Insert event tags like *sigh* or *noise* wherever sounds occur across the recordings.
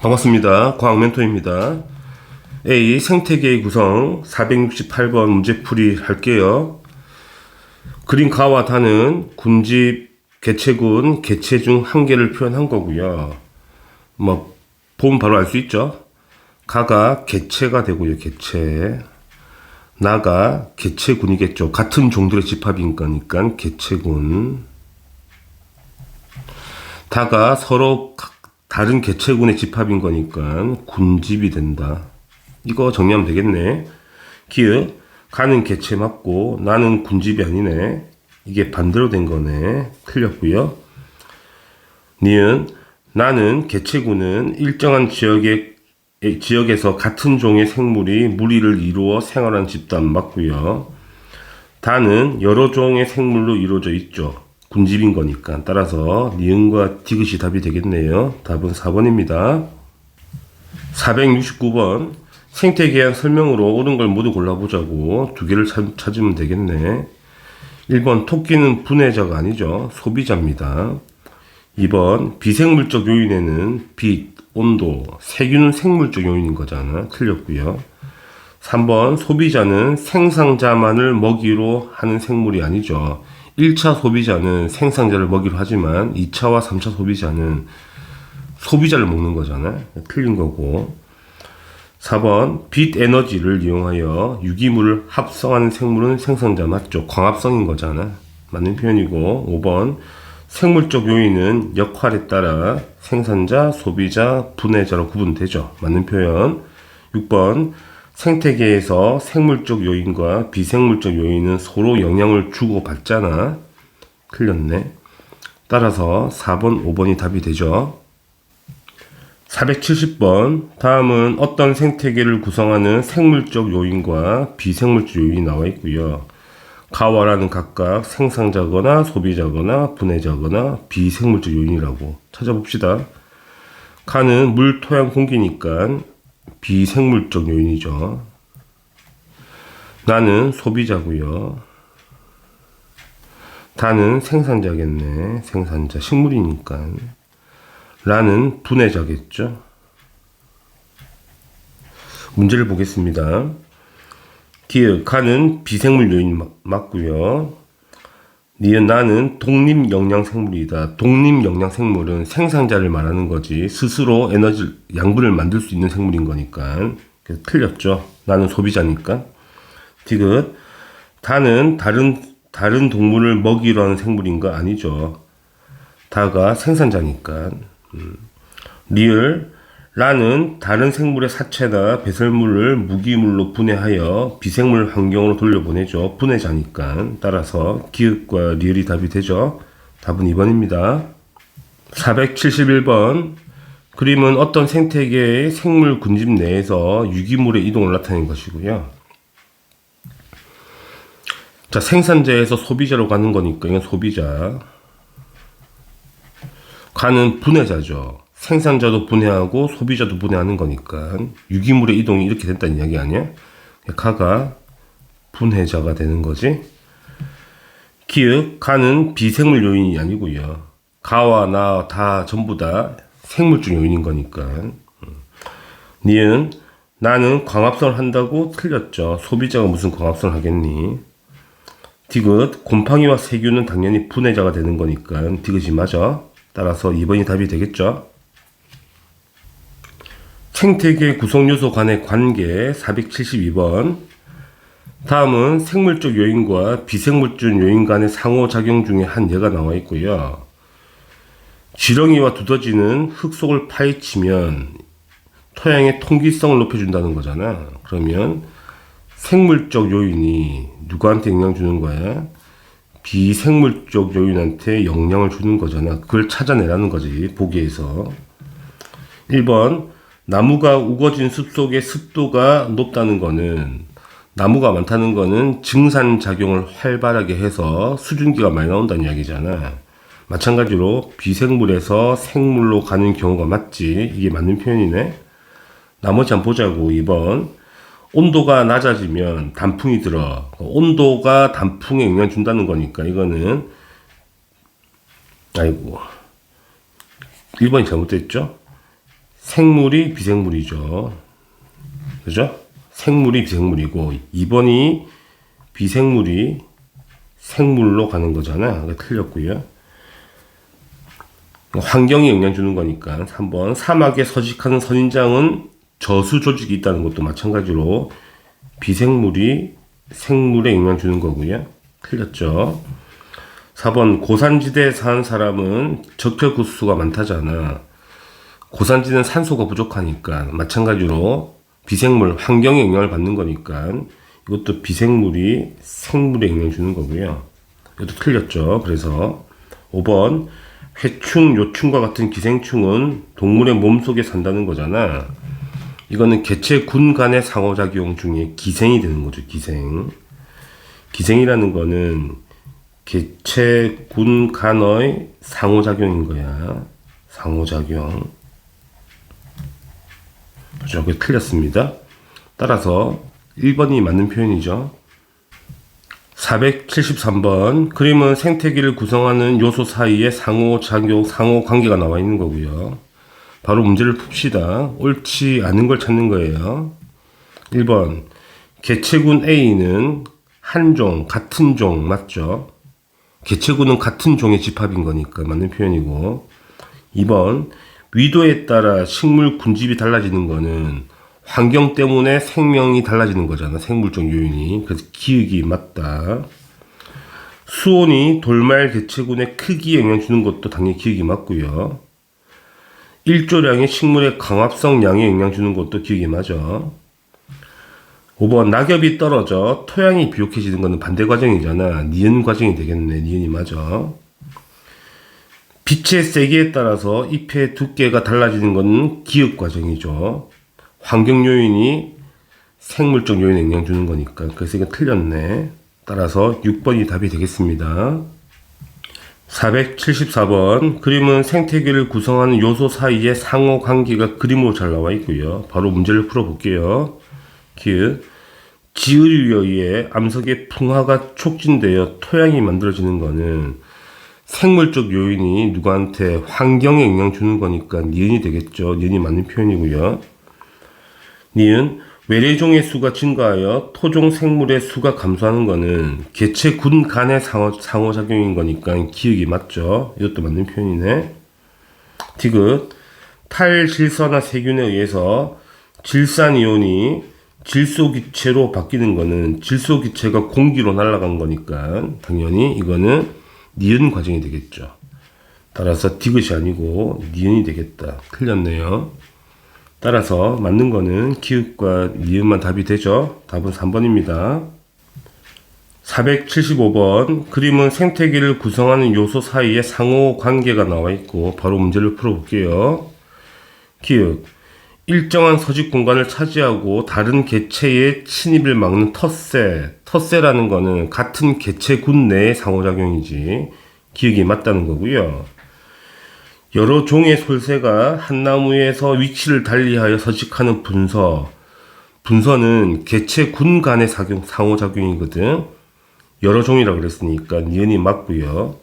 반갑습니다. 과학 멘토입니다. A 생태계의 구성 468번 문제풀이 할게요. 그린 가와 다는 군집 개체군 개체 중 한 개를 표현한 거고요. 뭐 보면 바로 알 수 있죠. 가가 개체가 되고요. 개체. 나가 개체군이겠죠. 같은 종들의 집합인 거니까 개체군. 다가 서로 각- 다른 개체군의 집합인 거니까 군집이 된다. 이거 정리하면 되겠네. 기읍 가는 개체 맞고 나는 군집이 아니네. 이게 반대로 된 거네. 틀렸고요. 니은 나는 개체군은 일정한 지역의 에- 지역에서 같은 종의 생물이 무리를 이루어 생활한 집단 맞고요. 다는 여러 종의 생물로 이루어져 있죠. 군집인 거니까. 따라서 니은과 디귿이 답이 되겠네요. 답은 4번입니다. 469번. 생태계약 설명으로 옳은 걸 모두 골라보자고 두 개를 찾, 찾으면 되겠네. 1번 토끼는 분해자가 아니죠. 소비자입니다. 2번 비생물적 요인에는 빛, 온도, 세균은 생물적 요인인 거잖아. 틀렸고요. 3번 소비자는 생산자만을 먹이로 하는 생물이 아니죠. 1차 소비자는 생산자를 먹이로 하지만 2차와 3차 소비자는 소비자를 먹는 거잖아. 틀린 거고. 4번 빛 에너지를 이용하여 유기물을 합성하는 생물은 생성자 맞죠? 광합성인 거잖아. 맞는 표현이고 5번 생물적 요인은 역할에 따라 생산자, 소비자, 분해자로 구분되죠. 맞는 표현. 6번 생태계에서 생물적 요인과 비생물적 요인은 서로 영향을 주고 받잖아. 틀렸네. 따라서 4번, 5번이 답이 되죠. 470번. 다음은 어떤 생태계를 구성하는 생물적 요인과 비생물적 요인이 나와 있고요. 가와라는 각각 생산자거나 소비자거나 분해자거나 비생물적 요인이라고 찾아봅시다. 가는 물, 토양, 공기니까 비생물적 요인이죠. 나는 소비자고요. 다는 생산자겠네. 생산자, 식물이니까. 라는 분해자겠죠. 문제를 보겠습니다. 기억, 가는 비생물 요인 맞- 맞고요. 니은 나는 독립 영양 생물이다. 독립 영양 생물은 생산자를 말하는 거지. 스스로 에너지 양분을 만들 수 있는 생물인 거니까. 그래서 틀렸죠. 나는 소비자니까. 디귿 다는 다른 다른 동물을 먹이로 하는 생물인 거 아니죠. 다가 생산자니까. 음. 리을 라는 다른 생물의 사체나 배설물을 무기물로 분해하여 비생물 환경으로 돌려보내죠. 분해자니까. 따라서 기읍과 리을이 답이 되죠. 답은 2번입니다. 471번. 그림은 어떤 생태계의 생물 군집 내에서 유기물의 이동을 나타낸 것이고요. 자, 생산자에서 소비자로 가는 거니까 이건 소비자. 가는 분해자죠. 생산자도 분해하고 소비자도 분해하는 거니까 유기물의 이동이 이렇게 됐다는 이야기 아니야? 가가 분해자가 되는 거지. 기읍 가는 비생물 요인이 아니고요. 가와 나 다 전부 다 생물적 요인인 거니까. 음. 니은 나는 광합성을 한다고 틀렸죠. 소비자가 무슨 광합성을 하겠니? 디귿 곰팡이와 세균은 당연히 분해자가 되는 거니까 디귿이 맞아. 따라서 2번이 답이 되겠죠. 생태계 구성 요소 간의 관계 472번. 다음은 생물적 요인과 비생물적 요인 간의 상호작용 중에 한 예가 나와 있고요. 지렁이와 두더지는 흙 속을 파헤치면 토양의 통기성을 높여준다는 거잖아. 그러면 생물적 요인이 누구한테 영향 주는 거야? 비생물적 요인한테 영향을 주는 거잖아. 그걸 찾아내라는 거지, 보기에서. 1번, 나무가 우거진 숲 속의 습도가 높다는 거는, 나무가 많다는 거는 증산 작용을 활발하게 해서 수증기가 많이 나온다는 이야기잖아. 마찬가지로 비생물에서 생물로 가는 경우가 맞지. 이게 맞는 표현이네. 나머지 한번 보자고, 2번. 온도가 낮아지면 단풍이 들어. 온도가 단풍에 영향 준다는 거니까 이거는 아이고 1번이 잘못됐죠? 생물이 비생물이죠. 그죠? 생물이 비생물이고 2번이 비생물이 생물로 가는 거잖아. 그러니까 틀렸고요. 환경이 영향 주는 거니까 3번 사막에 서식하는 선인장은 저수 조직이 있다는 것도 마찬가지로 비생물이 생물에 영향 주는 거고요. 틀렸죠. 4번 고산지대에 사는 사람은 적혈구수가 많다잖아. 고산지대는 산소가 부족하니까 마찬가지로 비생물 환경에 영향을 받는 거니까 이것도 비생물이 생물에 영향 주는 거고요. 이것도 틀렸죠. 그래서 5번 해충, 요충과 같은 기생충은 동물의 몸속에 산다는 거잖아. 이거는 개체 군 간의 상호작용 중에 기생이 되는 거죠. 기생. 기생이라는 거는 개체 군 간의 상호작용인 거야. 상호작용. 그게 틀렸습니다. 따라서 1번이 맞는 표현이죠. 473번 그림은 생태계를 구성하는 요소 사이에 상호작용, 상호관계가 나와 있는 거고요. 바로 문제를 풉시다. 옳지 않은 걸 찾는 거예요. 1번 개체군 A는 한 종, 같은 종 맞죠? 개체군은 같은 종의 집합인 거니까 맞는 표현이고 2번 위도에 따라 식물 군집이 달라지는 거는 환경 때문에 생명이 달라지는 거잖아. 생물적 요인이. 그래서 기억이 맞다. 수온이 돌말 개체군의 크기에 영향 주는 것도 당연히 기억이 맞고요. 일조량의 식물의 강합성 양에 영향 주는 것도 기억이 맞아. 5번 낙엽이 떨어져 토양이 비옥해지는 것은 반대 과정이잖아. 니은 과정이 되겠네. 니은이 맞아. 빛의 세기에 따라서 잎의 두께가 달라지는 것은 기억 과정이죠. 환경 요인이 생물적 요인에 영향 주는 거니까. 그래서 이거 틀렸네. 따라서 6번이 답이 되겠습니다. 474번 그림은 생태계를 구성하는 요소 사이의 상호 관계가 그림으로 잘 나와 있고요. 바로 문제를 풀어볼게요. 기 지을에 의해 암석의 풍화가 촉진되어 토양이 만들어지는 거는 생물적 요인이 누구한테 환경에 영향 주는 거니까 니은이 되겠죠. 니은이 맞는 표현이고요. 니은 외래종의 수가 증가하여 토종 생물의 수가 감소하는 거는 개체 군 간의 상호, 상호작용인 거니까 기억이 맞죠. 이것도 맞는 표현이네. 디귿 탈질산화 세균에 의해서 질산이온이 질소기체로 바뀌는 거는 질소기체가 공기로 날아간 거니까 당연히 이거는 니은 과정이 되겠죠. 따라서 디귿이 아니고 니은이 되겠다. 틀렸네요. 따라서 맞는 거는 기읍과 니은만 답이 되죠. 답은 3번입니다. 475번 그림은 생태계를 구성하는 요소 사이에 상호 관계가 나와 있고 바로 문제를 풀어볼게요. 기읍 일정한 서식 공간을 차지하고 다른 개체의 침입을 막는 텃세. 텃세라는 거는 같은 개체군 내의 상호작용이지. 기억이 맞다는 거고요. 여러 종의 솔새가 한 나무에서 위치를 달리하여 서식하는 분서. 분서는 개체군 간의 상호작용이거든. 여러 종이라고 그랬으니까 니은이 맞고요.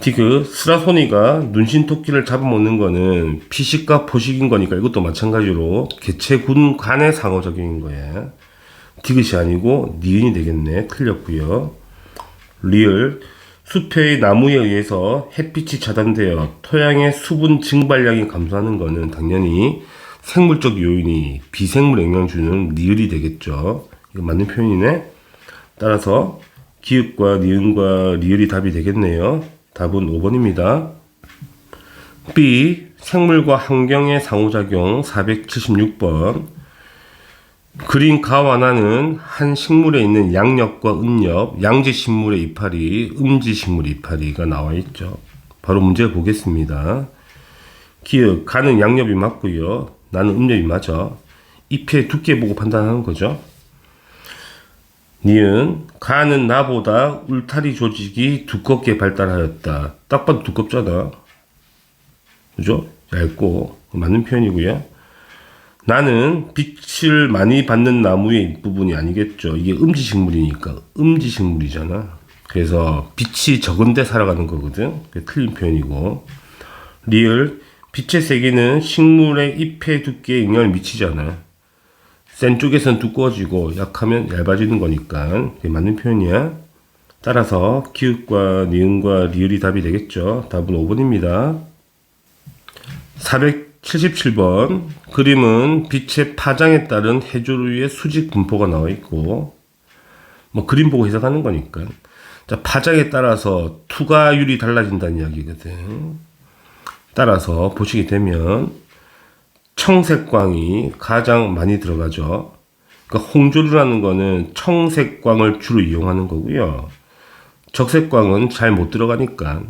디그 스라소니가 눈신토끼를 잡아먹는 거는 피식과 포식인 거니까 이것도 마찬가지로 개체군 간의 상호작용인 거예요. 디귿이 아니고 니은이 되겠네. 틀렸고요. 리을 숲의 나무에 의해서 햇빛이 차단되어 토양의 수분 증발량이 감소하는 거는 당연히 생물적 요인이 비생물 영향 주는 리을이 되겠죠. 이거 맞는 표현이네. 따라서 기읍과 니은과 리을이 답이 되겠네요. 답은 5번입니다. B. 생물과 환경의 상호작용 476번. 그린 가와나는 한 식물에 있는 양력과 은력, 양지 식물의 이파리, 음지 식물의 이파리가 나와 있죠. 바로 문제 보겠습니다. 기억, 가는 양력이 맞고요. 나는 음력이 맞아. 잎의 두께 보고 판단하는 거죠. 니은 가는 나보다 울타리 조직이 두껍게 발달하였다. 딱 봐도 두껍잖아. 그죠? 얇고 맞는 표현이고요. 나는 빛을 많이 받는 나무의 부분이 아니겠죠. 이게 음지식물이니까 음지식물이잖아. 그래서 빛이 적은데 살아가는 거거든. 틀린 표현이고 리을 빛의 세기는 식물의 잎의 두께에 영향을 미치잖아. 센 쪽에선 두꺼워지고 약하면 얇아지는 거니까 맞는 표현이야. 따라서 기읍과 니은과 리을이 답이 되겠죠. 답은 5번입니다. 477번 그림은 빛의 파장에 따른 해조류의 수직 분포가 나와 있고 뭐 그림 보고 해석하는 거니까 자 파장에 따라서 투과율이 달라진다는 이야기거든 따라서 보시게 되면 청색광이 가장 많이 들어가죠 그러니까 홍조류라는 거는 청색광을 주로 이용하는 거고요 적색광은 잘 못 들어가니까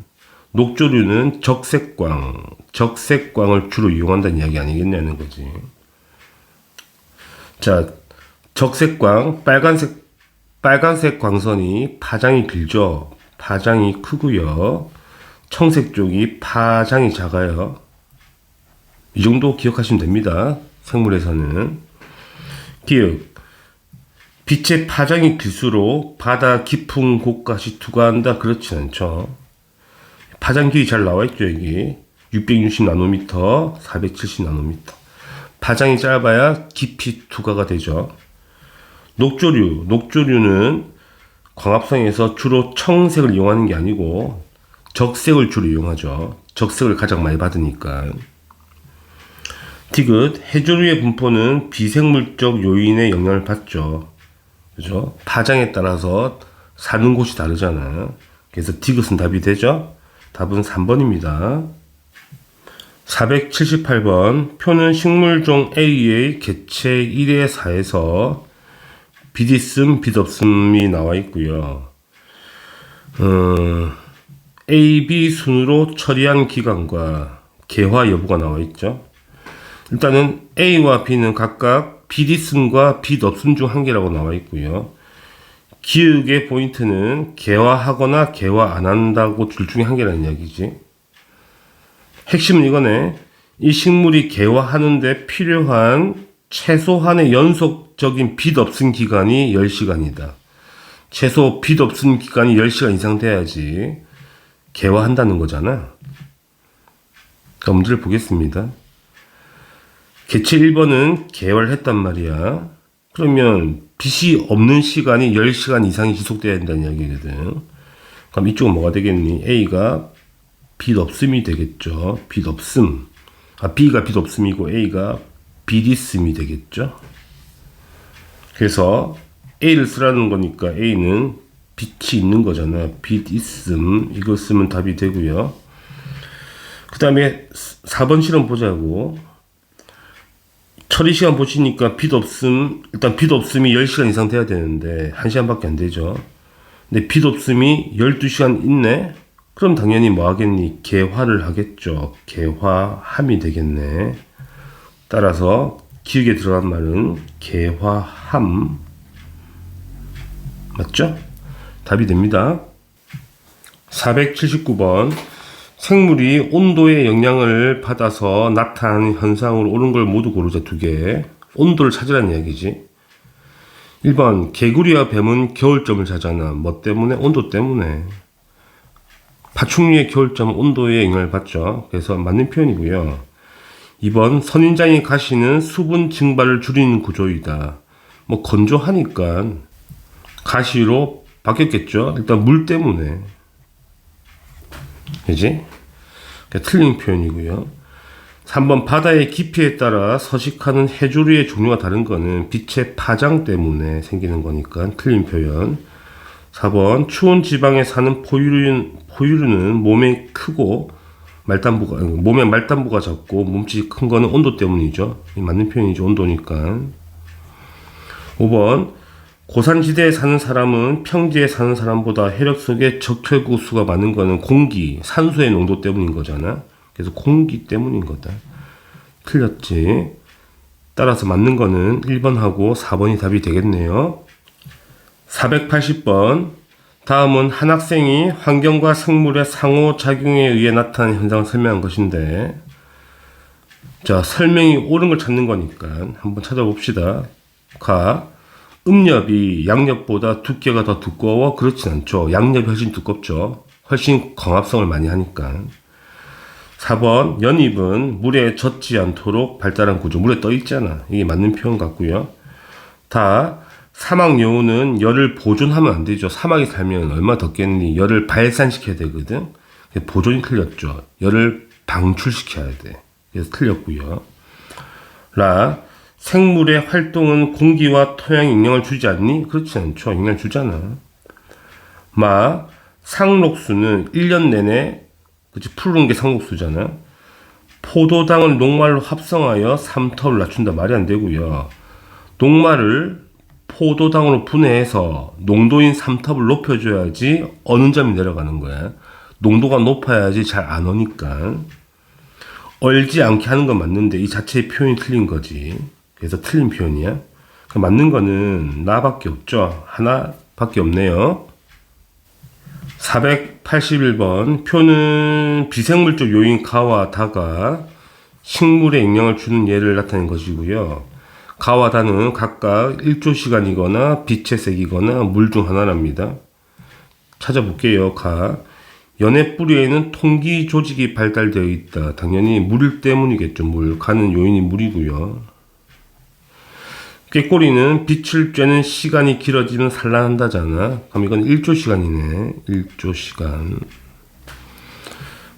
녹조류는 적색광, 적색광을 주로 이용한다는 이야기 아니겠냐는 거지. 자, 적색광, 빨간색, 빨간색 광선이 파장이 길죠. 파장이 크고요. 청색 쪽이 파장이 작아요. 이 정도 기억하시면 됩니다. 생물에서는. 기억. 빛의 파장이 길수록 바다 깊은 곳까지 투과한다. 그렇지 않죠. 파장 길이 잘 나와 있죠, 여기. 660 나노미터, 470 나노미터. 파장이 짧아야 깊이 투과가 되죠. 녹조류, 녹조류는 광합성에서 주로 청색을 이용하는 게 아니고 적색을 주로 이용하죠. 적색을 가장 많이 받으니까. 디귿, 해조류의 분포는 비생물적 요인의 영향을 받죠. 그죠? 파장에 따라서 사는 곳이 다르잖아. 그래서 디귿은 답이 되죠. 답은 3번입니다. 478번 표는 식물종 A의 개체 1의 4에서 비디슴, 비덥슴이 나와 있고요. 어, A, B 순으로 처리한 기간과 개화 여부가 나와 있죠. 일단은 A와 B는 각각 비디슴과 비덥슴 중한 개라고 나와 있고요. 기억의 포인트는 개화하거나 개화 안 한다고 둘 중에 한 개라는 이야기지. 핵심은 이거네. 이 식물이 개화하는데 필요한 최소한의 연속적인 빛 없음 기간이 10시간이다. 최소 빛 없음 기간이 10시간 이상 돼야지 개화한다는 거잖아. 자, 문제를 보겠습니다. 개체 1번은 개화를 했단 말이야. 그러면 빛이 없는 시간이 10시간 이상이 지속돼야 된다는 이야기거든. 그럼 이쪽은 뭐가 되겠니? A가 빛 없음이 되겠죠. 빛 없음. 아, B가 빛 없음이고 A가 빛 있음이 되겠죠. 그래서 A를 쓰라는 거니까 A는 빛이 있는 거잖아. 빛 있음. 이거 쓰면 답이 되고요. 그 다음에 4번 실험 보자고. 처리 시간 보시니까 빛 없음, 일단 빛 없음이 10시간 이상 돼야 되는데, 1시간밖에 안 되죠. 근데 빛 없음이 12시간 있네? 그럼 당연히 뭐 하겠니? 개화를 하겠죠. 개화함이 되겠네. 따라서 기억에 들어간 말은 개화함. 맞죠? 답이 됩니다. 479번. 생물이 온도의 영향을 받아서 나타나는 현상으로 옳은 걸 모두 고르자 두 개. 온도를 찾으라는 이야기지. 1번 개구리와 뱀은 겨울잠을 자잖아. 뭐 때문에? 온도 때문에. 파충류의 겨울잠은 온도에 영향을 받죠. 그래서 맞는 표현이고요. 2번 선인장의 가시는 수분 증발을 줄이는 구조이다. 뭐 건조하니까 가시로 바뀌었겠죠. 일단 물 때문에. 그지? 그러니까 틀린 표현이고요. 3번 바다의 깊이에 따라 서식하는 해조류의 종류가 다른 거는 빛의 파장 때문에 생기는 거니까 틀린 표현. 4번 추운 지방에 사는 포유류는, 포유류는 몸에 크고 말단부가 몸에 말단부가 작고 몸집이 큰 거는 온도 때문이죠. 맞는 표현이죠. 온도니까. 5번 고산지대에 사는 사람은 평지에 사는 사람보다 혈액 속에 적혈구 수가 많은 거는 공기, 산소의 농도 때문인 거잖아. 그래서 공기 때문인 거다. 틀렸지. 따라서 맞는 거는 1번하고 4번이 답이 되겠네요. 480번. 다음은 한 학생이 환경과 생물의 상호작용에 의해 나타나는 현상을 설명한 것인데, 자, 설명이 옳은 걸 찾는 거니까 한번 찾아봅시다. 가. 음엽이 양엽보다 두께가 더 두꺼워? 그렇진 않죠. 양엽이 훨씬 두껍죠. 훨씬 광합성을 많이 하니까. 4번 연입은 물에 젖지 않도록 발달한 구조. 물에 떠 있잖아. 이게 맞는 표현 같고요. 다 사막 여우는 열을 보존하면 안 되죠. 사막에 살면 얼마 덥겠니? 열을 발산시켜야 되거든. 보존이 틀렸죠. 열을 방출시켜야 돼. 그래서 틀렸고요. 라 생물의 활동은 공기와 토양에 영향을 주지 않니? 그렇지 않죠 영향을 주잖아 마 상록수는 1년 내내 그치 푸른 게 상록수잖아. 포도당을 녹말로 합성하여 삼터를 낮춘다 말이 안 되고요. 녹말을 포도당으로 분해해서 농도인 삼탑을 높여줘야지 어느 점이 내려가는 거야. 농도가 높아야지 잘 안 오니까. 얼지 않게 하는 건 맞는데 이 자체의 표현이 틀린 거지. 그래서 틀린 표현이야. 맞는 거는 나밖에 없죠. 하나밖에 없네요. 481번 표는 비생물적 요인 가와 다가 식물에 영향을 주는 예를 나타낸 것이고요. 가와 다는 각각 1조 시간이거나 빛의 색이거나 물 중 하나랍니다. 찾아볼게요. 가. 연애 뿌리에는 통기 조직이 발달되어 있다. 당연히 물 때문이겠죠. 물. 가는 요인이 물이고요. 꾀꼬리는 빛을 쬐는 시간이 길어지면 산란한다잖아. 그럼 이건 1조 시간이네. 1조 시간.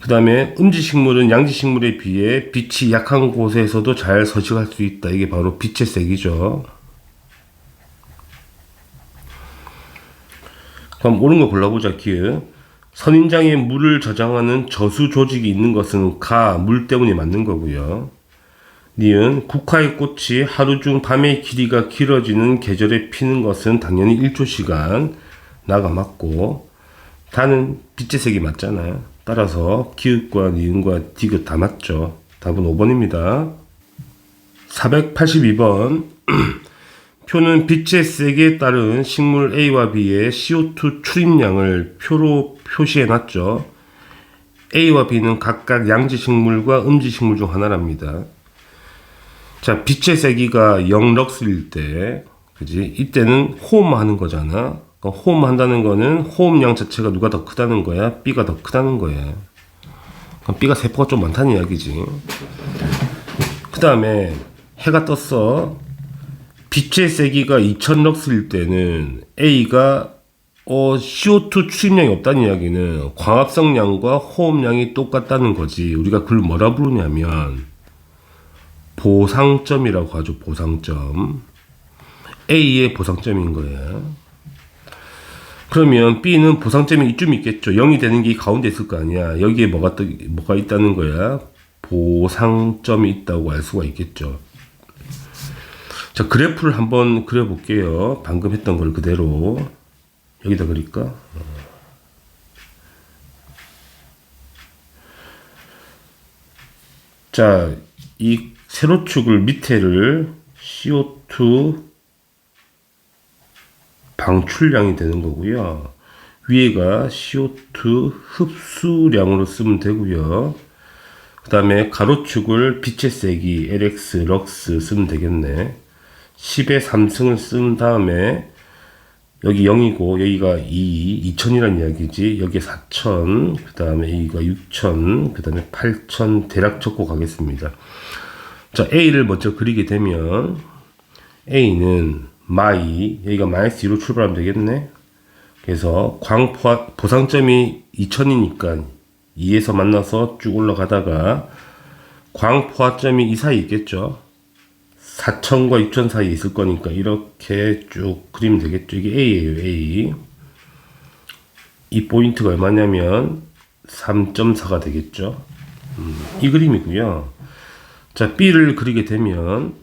그 다음에 음지식물은 양지식물에 비해 빛이 약한 곳에서도 잘 서식할 수 있다. 이게 바로 빛의 색이죠. 그럼 옳은 거 골라보자, 기회. 선인장에 물을 저장하는 저수 조직이 있는 것은 가, 물 때문에 맞는 거고요. 니은 국화의 꽃이 하루 중 밤의 길이가 길어지는 계절에 피는 것은 당연히 1초 시간 나가 맞고 다는 빛의 색이 맞잖아요. 따라서 기읍과 니은과 디귿 다 맞죠. 답은 5번입니다. 482번 *clears throat* 표는 빛의 색에 따른 식물 A와 B의 CO2 출입량을 표로 표시해 놨죠. A와 B는 각각 양지 식물과 음지 식물 중 하나랍니다. 자, 빛의 세기가 0 럭스일 때, 그지? 이때는 호흡하는 거잖아. 그러니까 호흡한다는 거는 호흡량 자체가 누가 더 크다는 거야? B가 더 크다는 거야. 그럼 B가 세포가 좀 많다는 이야기지. 그 다음에 해가 떴어. 빛의 세기가 2000 럭스일 때는 A가 어, CO2 출입량이 없다는 이야기는 광합성량과 호흡량이 똑같다는 거지. 우리가 그걸 뭐라 부르냐면 보상점이라고 하죠. 보상점. A의 보상점인 거예요. 그러면 B는 보상점이 이쯤 있겠죠. 0이 되는 게 가운데 있을 거 아니야. 여기에 뭐가, 또, 뭐가 있다는 거야? 보상점이 있다고 알 수가 있겠죠. 자, 그래프를 한번 그려볼게요. 방금 했던 걸 그대로. 여기다 그릴까? 자, 이 세로축을 밑에를 CO2 방출량이 되는 거고요. 위에가 CO2 흡수량으로 쓰면 되고요. 그 다음에 가로축을 빛의 세기 LX, 럭스 쓰면 되겠네. 10의 3승을 쓴 다음에 여기 0이고 여기가 2, 2000이란 이야기지. 여기에 4000, 그 다음에 여기가 6000, 그 다음에 8000 대략 적고 가겠습니다. 자, A를 먼저 그리게 되면 A는 마이 여기가 마이너스 2로 출발하면 되겠네. 그래서 광 보상점이 2000이니까 2에서 만나서 쭉 올라가다가 광 포화점이 이 사이에 있겠죠. 4000과 6000 사이에 있을 거니까 이렇게 쭉 그리면 되겠죠. 이게 A예요, A. 이 포인트가 얼마냐면 3.4가 되겠죠. 음, 이 그림이고요. 자, B를 그리게 되면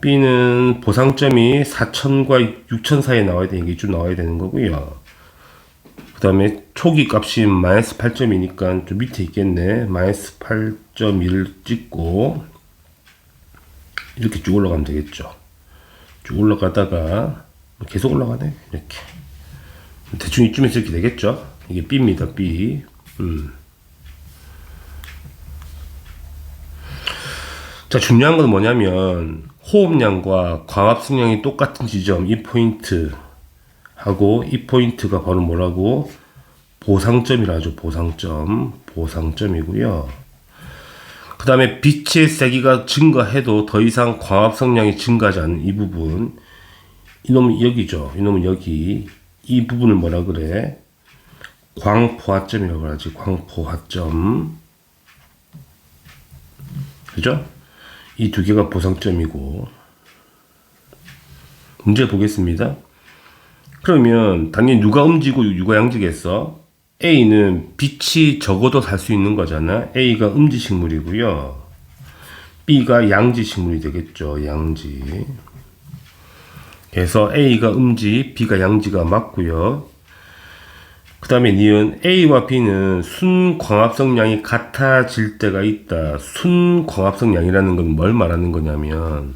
B는 보상점이 4천과 6천 사이에 나와야 되는 게좀 나와야 되는 거고요. 그 다음에 초기 값이 마이너스 8점이니까 좀 밑에 있겠네. 마이너스 8.1을 찍고 이렇게 쭉 올라가면 되겠죠. 쭉 올라가다가 계속 올라가네. 이렇게. 대충 이쯤에서 이렇게 되겠죠. 이게 B입니다. B. 음. 자, 중요한 건 뭐냐면 호흡량과 광합성량이 똑같은 지점 이 포인트 하고 이 포인트가 바로 뭐라고 보상점이라 하죠. 보상점. 보상점이고요. 그 다음에 빛의 세기가 증가해도 더 이상 광합 성량이 증가하지 않는 이 부분. 이놈은 여기죠. 이놈은 여기. 이 부분을 뭐라 그래? 광포화점이라고 하지. 광포화점. 그죠? 이 두 개가 보상점이고. 문제 보겠습니다. 그러면 당연히 누가 음지고 누가 양지겠어? A는 빛이 적어도 살 수 있는 거잖아. A가 음지 식물이고요. B가 양지 식물이 되겠죠. 양지. 그래서 A가 음지, B가 양지가 맞고요. 그 다음에 니은 A와 B는 순광합성량이 같아질 때가 있다. 순광합성량이라는 건 뭘 말하는 거냐면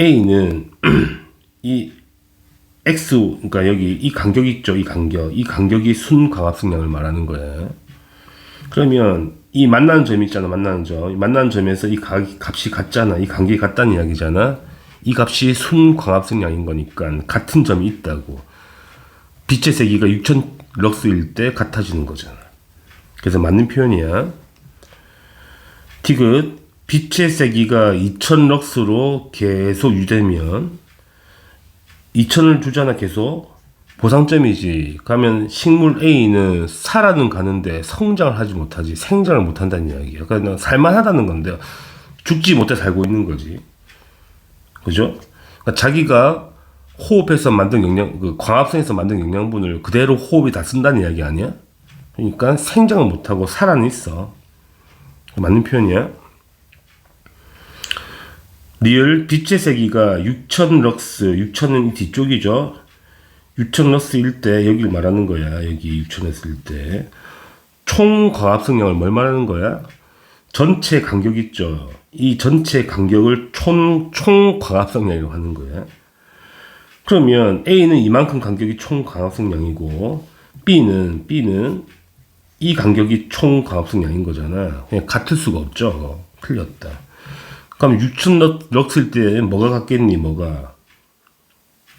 A는 *clears throat* 이 X 그러니까 여기 이 간격 있죠 이 간격. 이 간격이 순광합성량을 말하는 거예요. 그러면 이 만나는 점 있잖아 만나는 점. 이 만나는 점에서 이 가, 값이 같잖아. 이 간격이 같다는 이야기잖아. 이 값이 순광합성량인 거니까 같은 점이 있다고 빛의 세기가 6000 럭스일 때 같아지는 거잖아. 그래서 맞는 표현이야. 디귿 빛의 세기가 2000 럭스로 계속 유되면 2000을 주잖아 계속 보상점이지. 그러면 식물 A는 살아는 가는데 성장을 하지 못하지 생장을 못한다는 이야기야. 그러니까 살만하다는 건데 죽지 못해 살고 있는 거지. 그죠? 그러니까 자기가 호흡해서 만든 영양, 그 광합성에서 만든 영양분을 그대로 호흡이 다 쓴다는 이야기 아니야? 그러니까 생장을 못하고 살아는 있어. 맞는 표현이야. 리을 빛의 세기가 6000 럭스, 6000은 뒤쪽이죠. 6000 럭스일 때 여기를 말하는 거야. 여기 6000 했을 때. 총 광합성량을 뭘 말하는 거야? 전체 간격 있죠. 이 전체 간격을 총, 총 광합성량이라고 하는 거야. 그러면 A는 이만큼 간격이 총 광합성량이고 B는 B는 이 간격이 총 광합성량인 거잖아. 그냥 같을 수가 없죠. 틀렸다. 그럼 6천 럭스일 때 뭐가 같겠니? 뭐가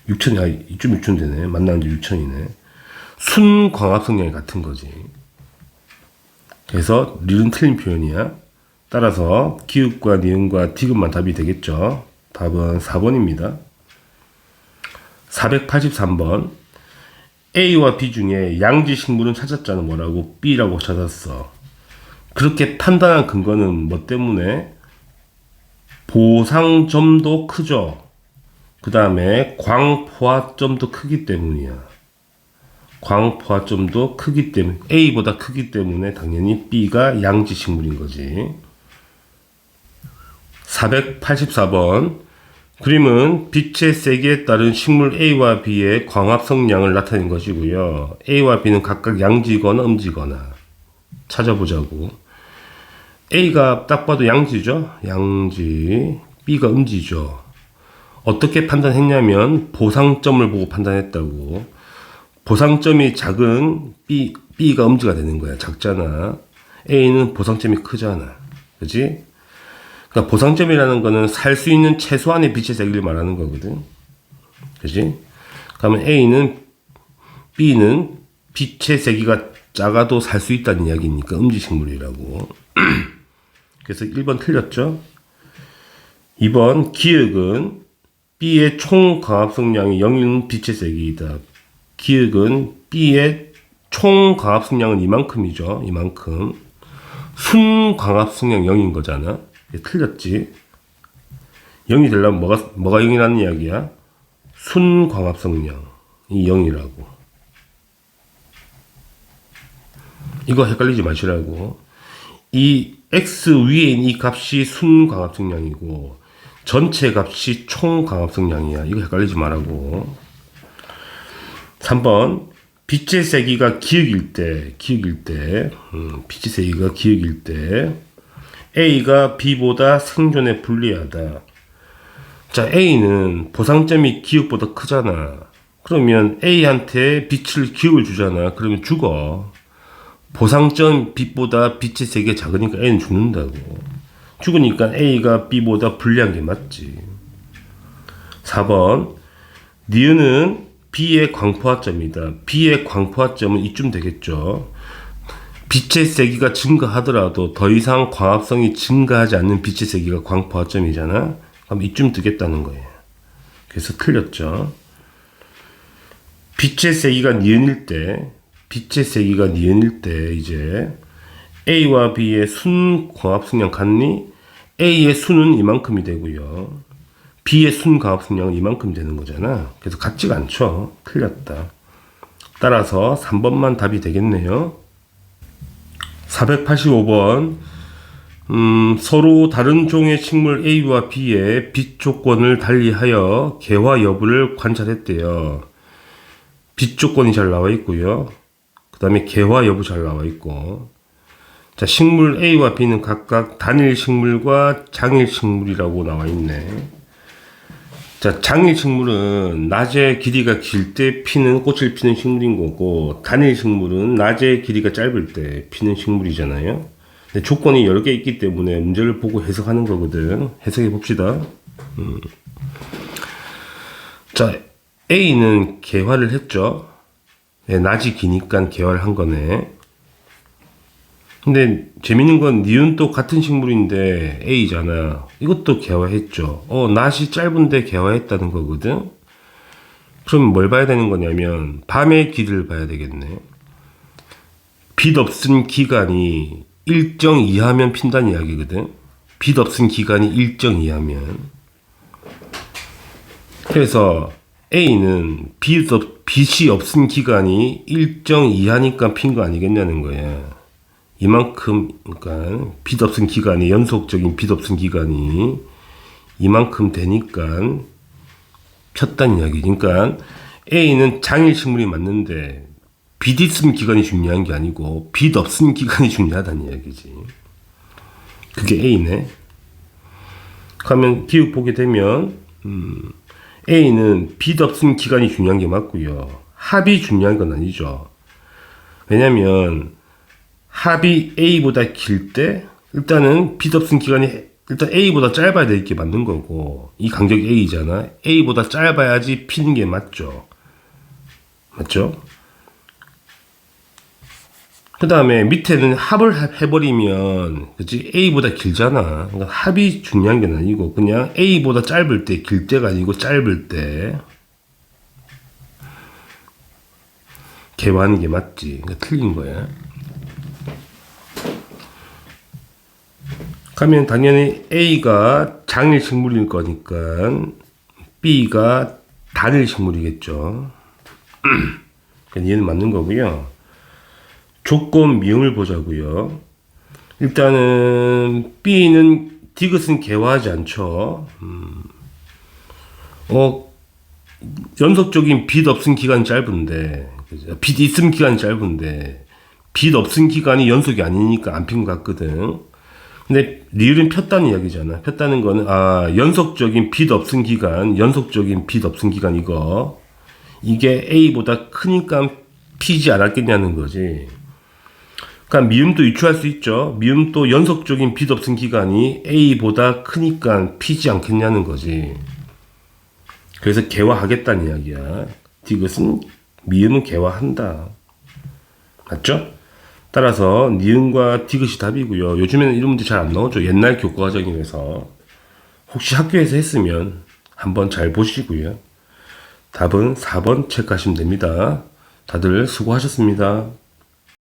6천이 아 이쯤 6천 되네. 만나는 게 6천이네. 순 광합성량이 같은 거지. 그래서 리은 틀린 표현이야. 따라서 기읍과 니은과 디귿만 답이 되겠죠. 답은 4번입니다. 483번 A와 B 중에 양지 식물은 찾았잖아 뭐라고 B라고 찾았어. 그렇게 판단한 근거는 뭐 때문에 보상점도 크죠. 그 다음에 광포화점도 크기 때문이야. 광포화점도 크기 때문에 A보다 크기 때문에 당연히 B가 양지 식물인 거지. 484번 그림은 빛의 세기에 따른 식물 A와 B의 광합 성량을 나타낸 것이고요. A와 B는 각각 양지거나 음지거나 찾아보자고. A가 딱 봐도 양지죠. 양지. B가 음지죠. 어떻게 판단했냐면 보상점을 보고 판단했다고. 보상점이 작은 B, B가 음지가 되는 거야. 작잖아. A는 보상점이 크잖아. 그지? 그러니까 보상점이라는 거는 살 수 있는 최소한의 빛의 세기를 말하는 거거든. 그지? 그러면 A는 B는 빛의 세기가 작아도 살 수 있다는 이야기니까 음지식물이라고. *clears throat* 그래서 1번 틀렸죠? 2번 기역은 B의 총 광합성량이 0인 빛의 세기이다. 기역은 B의 총 광합성량은 이만큼이죠. 이만큼. 순 광합성량 0인 거잖아. 틀렸지. 0이 되려면 뭐가, 뭐가 0이라는 이야기야? 순광합성량. 이 0이라고. 이거 헷갈리지 마시라고. 이 x 위에 있는 이 값이 순광합성량이고, 전체 값이 총광합성량이야. 이거 헷갈리지 말라고. 3번. 빛의 세기가 기역일 때, 기역일 때, 음, 빛의 세기가 기역일 때, A가 B보다 생존에 불리하다. 자, A는 보상점이 기억보다 크잖아. 그러면 A한테 빛을 기억을 주잖아. 그러면 죽어. 보상점 B보다 빛의 세계 작으니까 A는 죽는다고. 죽으니까 A가 B보다 불리한 게 맞지. 4번. 니은은 B의 광포화점이다. B의 광포화점은 이쯤 되겠죠. 빛의 세기가 증가하더라도 더 이상 광합성이 증가하지 않는 빛의 세기가 광포화점이잖아. 그럼 이쯤 뜨겠다는 거예요. 그래서 틀렸죠. 빛의 세기가 니은일 때, 빛의 세기가 니은일 때 이제 A와 B의 순 광합성량 같니? A의 순은 이만큼이 되고요. B의 순 광합성량은 이만큼 되는 거잖아. 그래서 같지가 않죠. 틀렸다. 따라서 3번만 답이 되겠네요. 485번 음, 서로 다른 종의 식물 A와 B의 빛 조건을 달리하여 개화 여부를 관찰했대요. 빛 조건이 잘 나와 있고요. 그 다음에 개화 여부 잘 나와 있고. 자, 식물 A와 B는 각각 단일 식물과 장일 식물이라고 나와 있네. 자, 장일 식물은 낮에 길이가 길 때 피는 꽃을 피는 식물인 거고 단일 식물은 낮에 길이가 짧을 때 피는 식물이잖아요. 근데 조건이 여러 개 있기 때문에 문제를 보고 해석하는 거거든. 해석해 봅시다. 음. 자, A는 개화를 했죠. 네, 낮이 기니까 개화를 한 거네. 근데 재밌는 건 니은 또 같은 식물인데 A잖아. 이것도 개화했죠. 어, 낮이 짧은데 개화했다는 거거든. 그럼 뭘 봐야 되는 거냐면 밤의 길을 봐야 되겠네. 빛 없은 기간이 일정 이하면 핀다는 이야기거든. 빛 없은 기간이 일정 이하면. 그래서 A는 빛 없, 빛이 없은 기간이 일정 이하니까 핀 거 아니겠냐는 거야. 이만큼, 그러니까 빛 없은 기간이 연속적인 빛 없은 기간이 이만큼 되니까 폈다는 이야기. 그러니까 A는 장일 식물이 맞는데 빛 있음 기간이 중요한 게 아니고 빛 없음 기간이 중요하다는 이야기지. 그게 A네. 그러면 기억 보게 되면 음, A는 빛 없음 기간이 중요한 게 맞고요. 합이 중요한 건 아니죠. 왜냐면 합이 A보다 길 때 일단은 빛 없음 기간이 일단 A보다 짧아야 될 게 맞는 거고 이 간격이 A잖아. A보다 짧아야지 피는 게 맞죠. 맞죠? 그 다음에 밑에는 합을 해버리면, 그치? A보다 길잖아. 그러니까 합이 중요한 게 아니고, 그냥 A보다 짧을 때, 길 때가 아니고 짧을 때. 개화하는 게 맞지. 그러니까 틀린 거야. 그러면 당연히 A가 장일 식물일 거니까, B가 단일 식물이겠죠. *clears throat* 얘는 맞는 거고요. 조건 미음을 보자고요. 일단은 B는 디귿은 개화하지 않죠. 음. 어 연속적인 빛 없은 기간 짧은데? 빛 있음 기간 짧은데 빛 없은 기간이 연속이 아니니까 안 핀 것 같거든. 근데 리을은 폈다는 이야기잖아. 폈다는 거는 아 연속적인 빛 없은 기간, 연속적인 빛 없은 기간 이거 이게 A보다 크니까 피지 않았겠냐는 거지. 그러니까 미음도 유추할 수 있죠. 미음도 연속적인 빛 없은 기간이 A보다 크니까 피지 않겠냐는 거지. 그래서 개화하겠다는 이야기야. 디귿은 미음은 개화한다. 맞죠? 따라서 니은과 디귿이 답이고요. 요즘에는 이런 문제 잘 안 나오죠. 옛날 교과과정에서 혹시 학교에서 했으면 한번 잘 보시고요. 답은 4번 체크하시면 됩니다. 다들 수고하셨습니다.